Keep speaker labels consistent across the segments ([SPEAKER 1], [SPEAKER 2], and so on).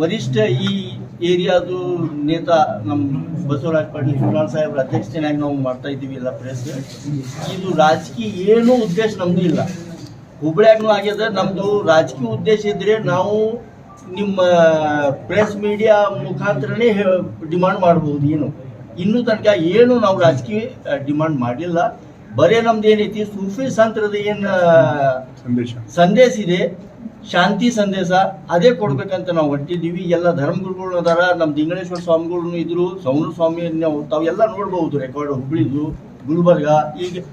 [SPEAKER 1] ವರಿಷ್ಠ ಈ ಏರಿಯಾದು ನೇತಾ ನಮ್ಮ ಬಸವರಾಜ ಪಾಟೀಲ್ ಶಿವರಾಮ್ ಸಾಹೇಬ್ರ ಅಧ್ಯಕ್ಷತೆಯಾಗಿ ನಾವು ಮಾಡ್ತಾ ಇದ್ದೀವಿ ಎಲ್ಲ ಪ್ರೆಸ್ ಇದು ರಾಜಕೀಯ ಏನು ಉದ್ದೇಶ ನಮ್ದು ಇಲ್ಲ. ಹುಬ್ಳ್ಯಾಗ್ನೂ ಆಗ್ಯದ. ನಮ್ದು ರಾಜಕೀಯ ಉದ್ದೇಶ ಇದ್ರೆ ನಾವು ನಿಮ್ಮ ಪ್ರೆಸ್ ಮೀಡಿಯಾ ಮುಖಾಂತರನೇ ಡಿಮಾಂಡ್ ಮಾಡಬಹುದು ಏನು. ಇನ್ನೂ ತನಕ ಏನು ನಾವು ರಾಜಕೀಯ ಡಿಮಾಂಡ್ ಮಾಡಿಲ್ಲ. ಬರೇ ನಮ್ದು ಏನೈತಿ ಸೂಫಿ ಸಂತರದ ಏನು
[SPEAKER 2] ಸಂದೇಶ.
[SPEAKER 1] ಸಂದೇಶ ಇದೆ. ಶಾಂತಿ ಸಂದೇಶ ಅದೇ ಕೊಡ್ಬೇಕಂತ ನಾವು ಹೊಟ್ಟಿದ್ದೀವಿ ಎಲ್ಲ ಧರ್ಮಗುರುಗಳು ಅದಾರ, ನಮ್ಮ ದಿಂಗಳೇಶ್ವರ ಸ್ವಾಮಿಗಳು ಇದ್ರು ಸೌಂದ್ರ ಸ್ವಾಮಿ ನಾವು ತಾವೆಲ್ಲ ನೋಡ್ಬಹುದು ರೆಕಾರ್ಡ್ ಹುಬ್ಳಿದು, ಗುಲ್ಬರ್ಗ. ಈಗ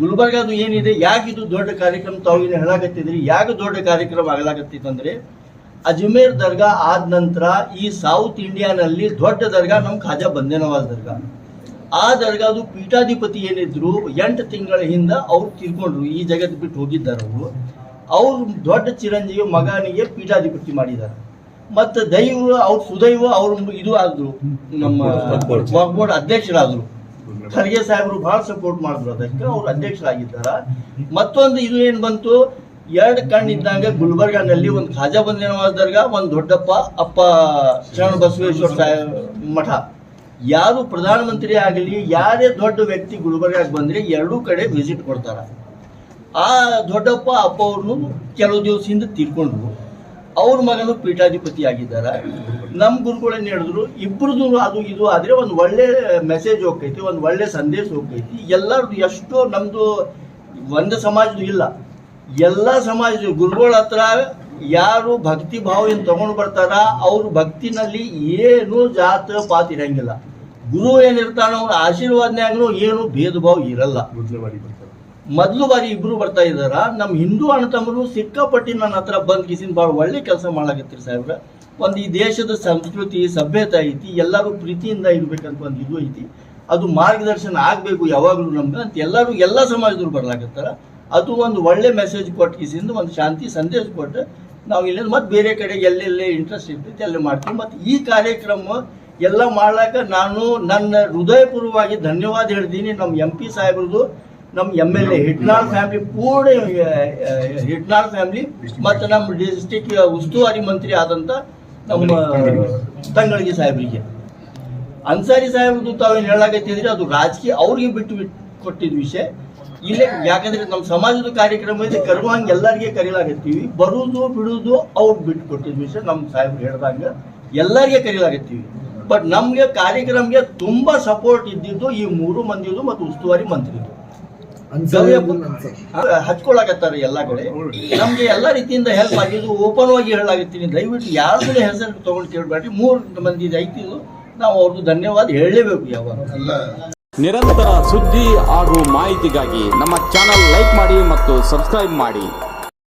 [SPEAKER 1] ಗುಲ್ಬರ್ಗದು ಏನಿದೆ ಯಾಕೆ ಇದು ದೊಡ್ಡ ಕಾರ್ಯಕ್ರಮ ತಾವು ಹೇಳಾಕತ್ತಿದ್ರಿ. ಯಾಕೆ ದೊಡ್ಡ ಕಾರ್ಯಕ್ರಮ ಆಗಲಾಗತ್ತಿತ್ತಂದ್ರೆ ಅಜ್ಮೇರ್ ದರ್ಗಾ ಆದ ನಂತರ ಈ ಸೌತ್ ಇಂಡಿಯಾನಲ್ಲಿ ದೊಡ್ಡ ದರ್ಗಾ ನಮ್ಮ ಖಾಜಾ ಬಂದೇನವಾಜ್ ದರ್ಗಾ. ಆ ದರ್ಗಾದು ಪೀಠಾಧಿಪತಿ ಏನಿದ್ರು, ಎಂಟು ತಿಂಗಳ ಹಿಂದೆ ಅವ್ರು ತೀರ್ಕೊಂಡ್ರು. ಈ ಜಗತ್ ಬಿಟ್ಟು ಹೋಗಿದ್ದಾರೆ ಅವರು ಅವ್ರು ದೊಡ್ಡ ಚಿರಂಜೀವಿ ಮಗನಿಗೆ ಪೀಠಾಧಿಪತಿ ಮಾಡಿದ್ದಾರೆ. ಮತ್ತು ದೈವ ಅವ್ರ ಸುದೈವ ಅವ್ರ ಇದು ಆದ್ರು ನಮ್ಮ ಬೋರ್ಡ್ ಅಧ್ಯಕ್ಷರಾದ್ರು. ಖರ್ಗೆ ಸಾಹೇಬರು ಬಹಳ ಸಪೋರ್ಟ್ ಮಾಡಿದ್ರು ಅದಕ್ಕೆ ಅವ್ರು ಅಧ್ಯಕ್ಷರಾಗಿದ್ದಾರ. ಮತ್ತೊಂದು ಇದು ಏನು ಬಂತು ಎರಡು ಕಣ್ಣಿದ್ದಂಗೆ ಗುಲ್ಬರ್ಗಾನಲ್ಲಿ ಒಂದು ಖಾಜಾ ಬಂದೇನವಾದ ದರ್ಗಾ ಒಂದು ದೊಡ್ಡಪ್ಪ ಅಪ್ಪ ಶರಣ ಬಸವೇಶ್ವರ ಸಾಹೇಬ್ ಮಠ. ಯಾರು ಪ್ರಧಾನಮಂತ್ರಿ ಆಗಲಿ ಯಾರೇ ದೊಡ್ಡ ವ್ಯಕ್ತಿ ಗುಲ್ಬರ್ಗಾಗೆ ಬಂದ್ರೆ ಎರಡೂ ಕಡೆ ವಿಸಿಟ್ ಕೊಡ್ತಾರ. ಆ ದೊಡ್ಡಪ್ಪ ಅಪ್ಪ ಅವ್ರನ್ನು ಕೆಲವು ದಿವಸದಿಂದ ಹಿಂದೆ ತೀರ್ಕೊಂಡ್ರು. ಅವ್ರ ಮಗನು ಪೀಠಾಧಿಪತಿ ಆಗಿದ್ದಾರೆ ನಮ್ಮ ಗುರುಗಳೇನು ಹೇಳಿದ್ರು ಇಬ್ಬರದು ಅದು ಇದು ಆದರೆ ಒಂದು ಒಳ್ಳೆ ಮೆಸೇಜ್ ಹೋಗ್ತೈತಿ, ಒಂದು ಒಳ್ಳೆ ಸಂದೇಶ ಹೋಗ್ತೈತಿ. ಎಲ್ಲರದು ಎಷ್ಟೋ ನಮ್ಮದು ಒಂದು ಸಮಾಜದ್ದು ಇಲ್ಲ. ಎಲ್ಲ ಸಮಾಜದ ಗುರುಗಳ ಹತ್ರ ಯಾರು ಭಕ್ತಿ ಭಾವ ಏನು ತಗೊಂಡು ಬರ್ತಾರ, ಅವ್ರ ಭಕ್ತಿನಲ್ಲಿ ಏನು ಜಾತ ಪಾತ್ ಇರಂಗಿಲ್ಲ. ಗುರು ಏನಿರ್ತಾನೋ ಅವ್ರ ಆಶೀರ್ವಾದನ್ಯಾಗನು ಏನು ಭೇದ ಭಾವ ಇರಲ್ಲ.
[SPEAKER 2] ಮೊದಲ ಬಾರಿ
[SPEAKER 1] ಇಬ್ರು ಬರ್ತಾ ಇದಾರ ನಮ್ಮ ಹಿಂದೂ ಅಣ್ಣ ತಮ್ಮರು ಸಿಕ್ಕಾಪಟ್ಟಿ ನನ್ನ ಹತ್ರ ಬಂದ್ ಕಿಸಿನ ಭಾಳ ಒಳ್ಳೆ ಕೆಲಸ ಮಾಡಾಕತ್ತೀರಿ ಸಾಹೇಬ್ರ. ಒಂದು ಈ ದೇಶದ ಸಂಸ್ಕೃತಿ, ಸಭ್ಯತೆ ಐತಿ, ಎಲ್ಲರೂ ಪ್ರೀತಿಯಿಂದ ಇರ್ಬೇಕಂತ ಒಂದು ಇದು ಐತಿ. ಅದು ಮಾರ್ಗದರ್ಶನ ಆಗಬೇಕು ಯಾವಾಗಲೂ ನಮ್ಗೆ ಅಂತ ಎಲ್ಲರೂ ಎಲ್ಲ ಸಮಾಜದವ್ರು ಬರ್ಲಾಕತ್ತಾರ. ಅದು ಒಂದು ಒಳ್ಳೆ ಮೆಸೇಜ್ ಕೊಟ್ಟು ಕಿಸಿಂದ ಒಂದು ಶಾಂತಿ ಸಂದೇಶ ಕೊಟ್ಟು ನಾವು ಇಲ್ಲಿಂದ ಮತ್ತೆ ಬೇರೆ ಕಡೆ ಎಲ್ಲೆಲ್ಲೇ ಇಂಟ್ರೆಸ್ಟ್ ಇರ್ತೈತಿ ಅಲ್ಲಿ ಮಾಡ್ತೀವಿ. ಮತ್ತು ಈ ಕಾರ್ಯಕ್ರಮ ಎಲ್ಲ ಮಾಡ್ಲಾಕ ನಾನು ನನ್ನ ಹೃದಯಪೂರ್ವವಾಗಿ ಧನ್ಯವಾದ ಹೇಳ್ತೀನಿ. ನಮ್ಮ ಎಂ ಪಿ ಸಾಹೇಬ್ರದ್ದು ನಮ್ಮ M L A Hitnal family ಪೂರ್ಣ ಹಿಟ್ನಾಳ್ ಫ್ಯಾಮಿಲಿ ಮತ್ತು ನಮ್ಮ ಡಿಸ್ಟಿಕ್ ಉಸ್ತುವಾರಿ ಮಂತ್ರಿ ಆದಂಥ ನಮ್ಮ ತಂಗಳಿಗೆ ಸಾಹೇಬರಿಗೆ. ಅನ್ಸಾರಿ ತಾವು ತಾವೇನು ಹೇಳಾಕತ್ತಿದ್ರಿ ಅದು ರಾಜಕೀಯ ಅವ್ರಿಗೆ ಬಿಟ್ಟು ಬಿಟ್ಟು ಕೊಟ್ಟಿದ್ದ ವಿಷಯ. ಇಲ್ಲೇ ಯಾಕಂದ್ರೆ ನಮ್ಮ ಸಮಾಜದ ಕಾರ್ಯಕ್ರಮ ಇದೆ ಕರುವಂಗೆ ಎಲ್ಲರಿಗೆ ಕರೀಲಾಗತ್ತೀವಿ. ಬರುವುದು ಬಿಡುವುದು ಅವ್ರು ಬಿಟ್ಟು ಕೊಟ್ಟಿದ್ದ ವಿಷಯ ನಮ್ಮ ಸಾಹೇಬ್ರು ಹೇಳ್ದಂಗೆ ಎಲ್ಲರಿಗೆ ಕರೀಲಾಗತ್ತೀವಿ. ಬಟ್ ನಮಗೆ ಕಾರ್ಯಕ್ರಮಕ್ಕೆ ತುಂಬಾ ಸಪೋರ್ಟ್ ಇದ್ದಿದ್ದು ಈ ಮೂರು ಮಂದಿದು ಮತ್ತು ಉಸ್ತುವಾರಿ ಮಂತ್ರಿದು. ಹಚ್ಕೊಳಕತ್ತಾರೆ ಎಲ್ಲ ಕಡೆ. ನಮ್ಗೆ ಎಲ್ಲಾ ರೀತಿಯಿಂದ ಹೆಲ್ಪ್ ಆಗಿದ್ದು ಓಪನ್ ಆಗಿ ಹೇಳಾಗತ್ತೀನಿ ದಯವಿಟ್ಟು ಯಾರ್ದು ಹೆಸರು ತಗೊಂಡು ಕೇಳಬೇಡ್ರಿ. ಮೂರು ಮಂದಿ ಐತಿ ಇದು. ನಾವು ಅವ್ರದ್ದು ಧನ್ಯವಾದ ಹೇಳಲೇಬೇಕು ಯಾವಾಗ.
[SPEAKER 3] ನಿರಂತರ ಸುದ್ದಿ ಹಾಗೂ ಮಾಹಿತಿಗಾಗಿ ನಮ್ಮ ಚಾನಲ್ ಲೈಕ್ ಮಾಡಿ ಮತ್ತು ಸಬ್ಸ್ಕ್ರೈಬ್ ಮಾಡಿ.